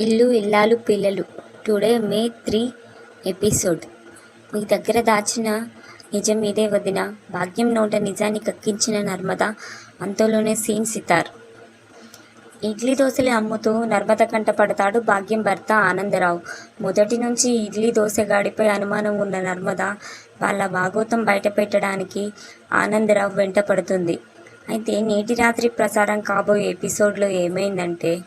Illu Illalu Pillalu. Today May three episode. మీ దగ్గర దాచిన నిజం ఇదే వదిన. భాగ్యం నోట నిజాన్ని కక్కించిన నర్మద అంతలోనే సీన్ సితార్. ఇడ్లీ దోశలు అమ్ముతూ నర్మద కంట పడతాడు భాగ్యం భర్త ఆనందరావు. మొదటి నుంచి ఇడ్లీ దోశగాడిపై అనుమానం ఉన్న నర్మద వాళ్ళ భాగోతం బయట పెట్టడానికి ఆనందరావు వెంట పడుతుంది. అయితే నేటి రాత్రి ప్రసారం కాబోయే ఎపిసోడ్లో ఏమైందంటే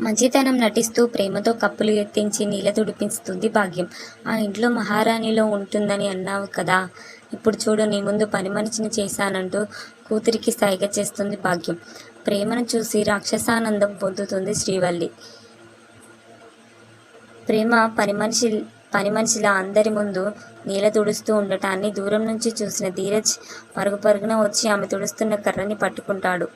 మంచితనం నటిస్తూ ప్రేమతో కప్పులు ఎత్తించి నీళ్ళ తుడిపిస్తుంది భాగ్యం. ఆ ఇంట్లో మహారాణిలో ఉంటుందని అన్నావు కదా. ఇప్పుడు చూడు నీ ముందు పని మనిషిని చేశానంటూ కూతురికి సైగ చేస్తుంది భాగ్యం. ప్రేమను చూసి రాక్షసానందం పొందుతుంది శ్రీవల్లి. ప్రేమ పని మనిషి పని మనిషిలా అందరి ముందు నీళ్ళ తుడుస్తూ ఉండటాన్ని దూరం నుంచి చూసిన ధీరజ్ పరుగు పరుగున వచ్చి ఆమె తుడుస్తున్న కర్రని పట్టుకుంటాడు.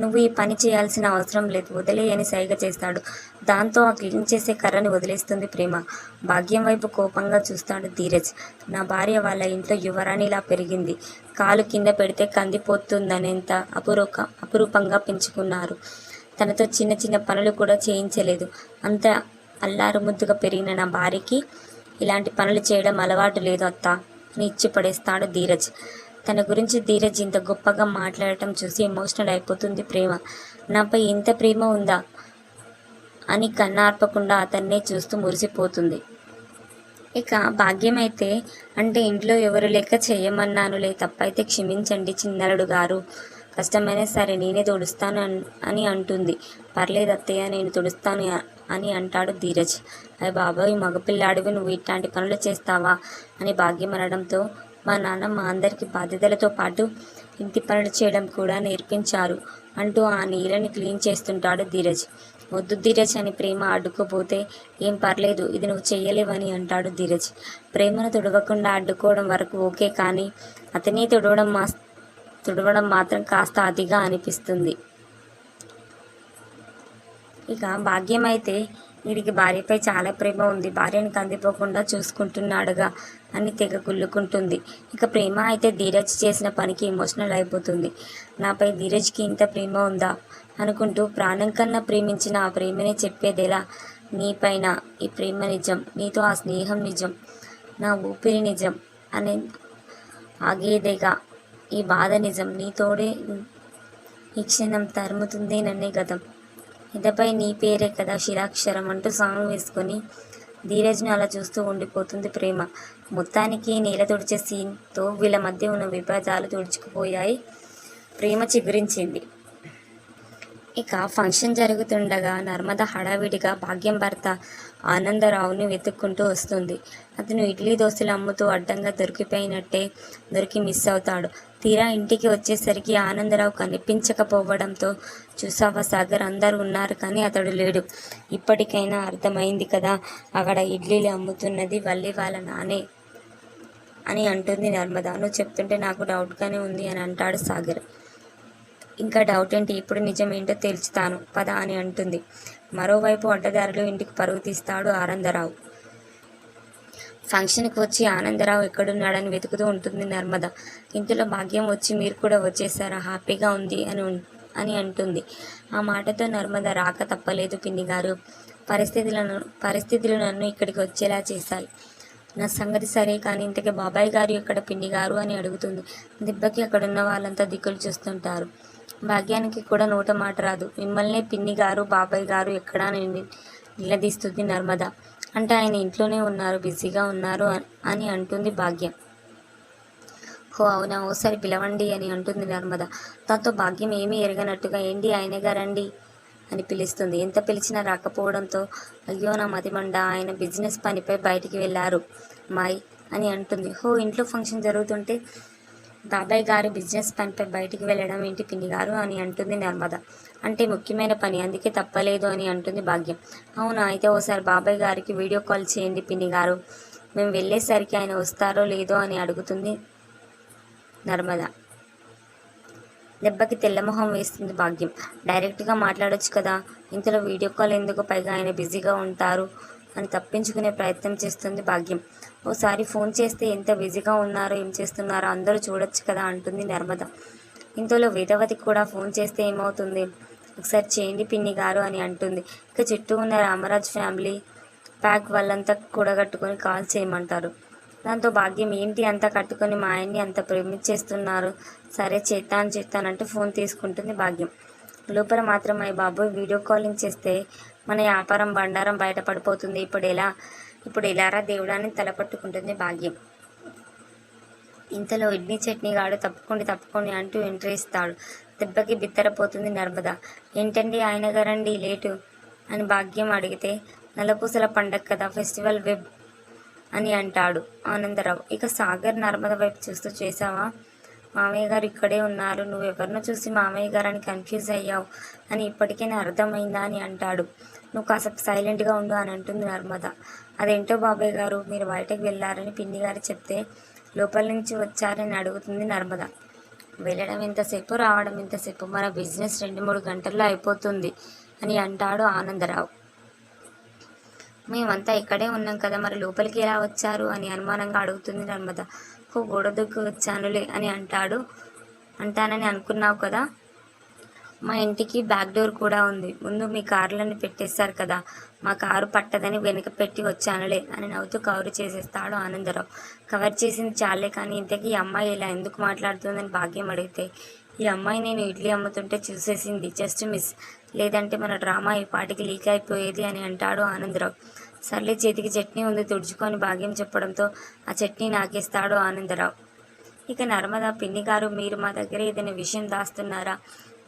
నువ్వు ఈ పని చేయాల్సిన అవసరం లేదు వదిలేయని సైగ చేస్తాడు. దాంతో ఆ క్లీన్ చేసే కర్రని వదిలేస్తుంది ప్రేమ. భాగ్యం వైపు కోపంగా చూస్తాడు ధీరజ్. నా భార్య వాళ్ళ ఇంట్లో యువరాణిలా పెరిగింది. కాలు కింద పెడితే కందిపోతుందనేంత అపురూక అపురూపంగా పెంచుకున్నారు. తనతో చిన్న చిన్న పనులు కూడా చేయించలేదు. అంత అల్లారు ముద్దుగా పెరిగిన నా భార్యకి ఇలాంటి పనులు చేయడం అలవాటు లేదు అత్త. అని ఇచ్చి పడేస్తాడు ధీరజ్. తన గురించి ధీరజ్ ఇంత గొప్పగా మాట్లాడటం చూసి ఎమోషనల్ అయిపోతుంది ప్రేమ. నాపై ఇంత ప్రేమ ఉందా? అని కన్నార్పకుండా అతన్నే చూస్తూ మురిసిపోతుంది. ఇక భాగ్యం అయితే అంటే ఇంట్లో ఎవరు లేక చేయమన్నానులే తప్పైతే క్షమించండి చిన్నలుడు గారు. కష్టమైనా సరే నేనే తుడుస్తాను అన్- అని అంటుంది. పర్లేదు అత్తయ్య నేను తుడుస్తాను అని అంటాడు ధీరజ్. అయ్య బాబాయ్ మగపిల్లాడివి నువ్వు ఇట్లాంటి పనులు చేస్తావా? అని భాగ్యం అనడంతో మా నాన్న మా అందరికీ బాధ్యతలతో పాటు ఇంటి పనులు చేయడం కూడా నేర్పించారు అంటూ ఆ నీళ్ళని క్లీన్ చేస్తుంటాడు ధీరజ్. వద్దు ధీరజ్ అని ప్రేమ అడ్డుకోపోతే ఏం పర్లేదు ఇది నువ్వు చేయలేవని అంటాడు ధీరజ్. ప్రేమను తుడవకుండా అడ్డుకోవడం వరకు ఓకే కానీ అతనే తుడవడం మా తుడవడం మాత్రం కాస్త అతిగా అనిపిస్తుంది. ఇక భాగ్యం అయితే వీడికి భార్యపై చాలా ప్రేమ ఉంది. భార్యను కందిపోకుండా చూసుకుంటున్నాడుగా అని తెగ కుళ్ళుకుంటుంది ఇక ప్రేమ అయితే ధీరజ్ చేసిన పనికి ఎమోషనల్ అయిపోతుంది. నాపై ధీరజ్కి ఇంత ప్రేమ ఉందా? అనుకుంటూ ప్రాణం కన్నా ప్రేమించిన ఆ ప్రేమనే చెప్పేదెలా నీపైన ఈ ప్రేమ నిజం నీతో ఆ స్నేహం నిజం నా ఊపిరి నిజం అనే ఆగేదేగా ఈ బాధ నిజం. నీతోడే ఈ క్షణం తరుముతుంది నన్నే గతం. ఇదపై నీ పేరే కదా శిలాక్షరం అంటూ సాంగ్ వేసుకొని ధీరజ్ను అలా చూస్తూ ఉండిపోతుంది ప్రేమ. మొత్తానికి నేల తుడిచే సీన్తో వీళ్ళ మధ్య ఉన్న విభేదాలు తుడుచుకుపోయాయి. ప్రేమ చిగురించింది. ఇక ఫంక్షన్ జరుగుతుండగా నర్మద హడావిడిగా భాగ్యం భర్త ఆనందరావుని వెతుక్కుంటూ వస్తుంది. అతను ఇడ్లీ దోశలు అమ్ముతూ అడ్డంగా దొరికిపోయినట్టే దొరికి మిస్ అవుతాడు. తీరా ఇంటికి వచ్చేసరికి ఆనందరావు కనిపించకపోవడంతో చూసావా సాగర్ అందరూ ఉన్నారు కానీ అతడు లేడు. ఇప్పటికైనా అర్థమైంది కదా అక్కడ ఇడ్లీలు అమ్ముతున్నది వల్లి వాళ్ళ నానే అని అంటుంది నర్మద. నువ్వు చెప్తుంటే నాకు డౌట్గానే ఉంది అని అంటాడు సాగర్. ఇంకా డౌట్ ఏంటి? ఇప్పుడు నిజం ఏంటో తేల్చుతాను పద అని అంటుంది. మరోవైపు అడ్డదారులు ఇంటికి పరుగు తీస్తాడు ఆనందరావు. ఫంక్షన్కి వచ్చి ఆనందరావు ఎక్కడున్నాడని వెతుకుతూ ఉంటుంది నర్మద. ఇంతలో భాగ్యం వచ్చి మీరు కూడా వచ్చేసారా? హ్యాపీగా ఉంది అని అని అంటుంది. ఆ మాటతో నర్మద రాక తప్పలేదు పిన్ని గారు. పరిస్థితులను పరిస్థితులు నన్ను ఇక్కడికి వచ్చేలా చేశాయి. నా సంగతి సరే కానీ ఇంతకీ బాబాయ్ గారు ఎక్కడ పిన్ని గారు అని అడుగుతుంది. దెబ్బకి అక్కడ ఉన్న వాళ్ళంతా దిక్కులు చూస్తుంటారు. భాగ్యానికి కూడా నోట మాట రాదు. మిమ్మల్నే పిన్ని గారు బాబాయ్ గారు ఎక్కడా అని నిలదీస్తుంది నర్మద. అంటే ఆయన ఇంట్లోనే ఉన్నారు బిజీగా ఉన్నారు అని అంటుంది భాగ్యం. హో అవునా? ఓసారి పిలవండి అని అంటుంది నర్మద. దాంతో భాగ్యం ఏమీ ఎరగనట్టుగా ఏంటి? ఆయన గారండి అని పిలుస్తుంది. ఎంత పిలిచినా రాకపోవడంతో అయ్యో నా మతిమండ ఆయన బిజినెస్ పనిపై బయటికి వెళ్ళారు. మాయ్ అని అంటుంది. హో ఇంట్లో ఫంక్షన్ జరుగుతుంటే బాబాయ్ గారు బిజినెస్ పనిపై బయటికి వెళ్ళడం ఏంటి పిన్ని గారు అని అంటుంది నర్మద. అంటే ముఖ్యమైన పని అందుకే తప్పలేదు అని అంటుంది భాగ్యం. అవునా? అయితే ఓసారి బాబాయ్ గారికి వీడియో కాల్ చేయండి పిన్ని గారు. మేము వెళ్ళేసరికి ఆయన వస్తారో లేదో అని అడుగుతుంది నర్మద. దెబ్బకి తెల్లమొహం వేస్తుంది భాగ్యం. డైరెక్ట్గా మాట్లాడొచ్చు కదా. ఇంతలో వీడియో కాల్ ఎందుకు? పైగా ఆయన బిజీగా ఉంటారు. అని తప్పించుకునే ప్రయత్నం చేస్తుంది భాగ్యం. ఓసారి ఫోన్ చేస్తే ఎంత బిజీగా ఉన్నారో ఏం చేస్తున్నారో అందరూ చూడొచ్చు కదా అంటుంది నర్మద. ఇంతలో వేదవతికి కూడా ఫోన్ చేస్తే ఏమవుతుంది? ఒకసారి చేయండి పిన్ని గారు అని అంటుంది. ఇక చుట్టూ ఉన్న రామరాజ్ ఫ్యామిలీ ప్యాక్ వాళ్ళంతా కూడగట్టుకొని కాల్ చేయమంటారు. దాంతో భాగ్యం ఏంటి అంతా కట్టుకొని మా ఆయన్ని అంత ప్రేమించేస్తున్నారు? సరే చేస్తాను చేస్తానంటూ ఫోన్ తీసుకుంటుంది భాగ్యం. లోపల మాత్రం అయ్యి బాబు వీడియో కాలింగ్ చేస్తే మన వ్యాపారం బండారం బయటపడిపోతుంది. ఇప్పుడు ఎలా? ఇప్పుడు ఎలారా దేవుడాన్ని తలపట్టుకుంటుంది భాగ్యం. ఇంతలో ఇడ్లీ చట్నీ గాడు తప్పుకోండి తప్పుకోండి అంటూ ఎంట్రీ ఇస్తాడు. దెబ్బకి బిత్తరపోతుంది నర్మద. ఏంటండి ఆయన గారండి లేటు? అని భాగ్యం అడిగితే నలపూసల పండగ కదా ఫెస్టివల్ వెబ్ అని అంటాడు ఆనందరావు. ఇక సాగర్ నర్మద వైపు చూస్తూ చేసావా మామయ్య గారు ఇక్కడే ఉన్నారు. నువ్వెవరినో చూసి మామయ్య గారని కన్ఫ్యూజ్ అయ్యావు అని ఇప్పటికైనా అర్థమైందా అని అంటాడు. నువ్వు కాసేపు సైలెంట్గా ఉండు అని అంటుంది నర్మద. అదేంటో బాబాయ్ గారు మీరు బయటకు వెళ్ళారని పిన్ని గారు చెప్తే లోపల నుంచి వచ్చారని అడుగుతుంది నర్మద. వెళ్ళడం ఎంతసేపు రావడం ఎంతసేపు? మన బిజినెస్ రెండు మూడు గంటల్లో అయిపోతుంది అని అంటాడు ఆనందరావు. మేమంతా ఇక్కడే ఉన్నాం కదా మరి లోపలికి ఎలా వచ్చారు అని అనుమానంగా అడుగుతుంది నర్మద. ఓ గోడ వచ్చానులే అని అంటాడు. అంటానని అనుకున్నావు కదా? మా ఇంటికి బ్యాక్ డోర్ కూడా ఉంది. ముందు మీ కార్లను పెట్టేశారు కదా. మా కారు పట్టదని వెనక పెట్టి వచ్చానులే అని నవ్వుతూ కవర్ చేసేస్తాడు ఆనందరావు. కవర్ చేసింది చాలే కానీ ఇంతకీ ఈ అమ్మాయి ఇలా ఎందుకు మాట్లాడుతుందని భాగ్యం అడిగితే ఈ అమ్మాయి నేను ఇడ్లీ అమ్ముతుంటే చూసేసింది. Just miss. లేదంటే మన డ్రామా ఈ పాటికి లీక్ అయిపోయేది అని అంటాడు ఆనందరావు. సర్లే చేతికి చట్నీ ఉంది తుడుచుకొని భాగ్యం చెప్పడంతో ఆ చట్నీ నాకేస్తాడు ఆనందరావు. ఇక నర్మదా పిన్ని గారు మీరు మా దగ్గర ఏదైనా విషయం దాస్తున్నారా?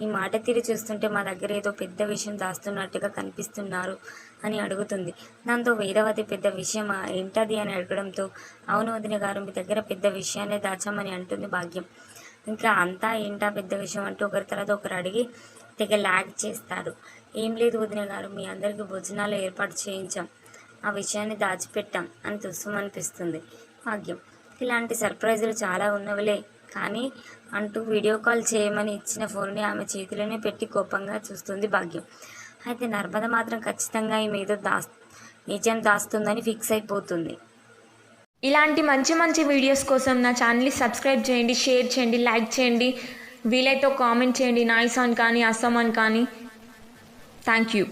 ఈ మాట తీరు చూస్తుంటే మా దగ్గర ఏదో పెద్ద విషయం దాస్తున్నట్టుగా కనిపిస్తున్నారు అని అడుగుతుంది. దాంతో వేదవతి పెద్ద విషయం ఏంటది అని అడగడంతో అవును వదిన గారు మీ దగ్గర పెద్ద విషయాన్ని దాచామని అంటుంది భాగ్యం. ఇంకా అంతా ఏంటా పెద్ద విషయం అంటూ ఒకరి తర్వాత ఒకరు అడిగి తెగ లాగ్ చేస్తారు. ఏం లేదు వదిన గారు మీ అందరికీ భోజనాలు ఏర్పాటు చేయించాం. ఆ విషయాన్ని దాచిపెట్టాం అని తుస్సం భాగ్యం. ఇలాంటి సర్ప్రైజులు చాలా ఉన్నవిలే. కానీ అంటూ వీడియో కాల్ చేయమని ఇచ్చిన ఫోన్ని ఆమె చేతిలోనే పెట్టి కోపంగా చూస్తుంది భాగ్యం. అయితే నర్మద మాత్రం ఖచ్చితంగా ఈ మీద దాస్ నిజం దాస్తుందని ఫిక్స్ అయిపోతుంది. ఇలాంటి మంచి మంచి వీడియోస్ కోసం నా ఛానల్ని సబ్స్క్రైబ్ చేయండి షేర్ చేయండి లైక్ చేయండి. వీలైతే కామెంట్ చేయండి. నాయిస్ ఆన్ కానీ అస్సాం అని కానీ. Thank you.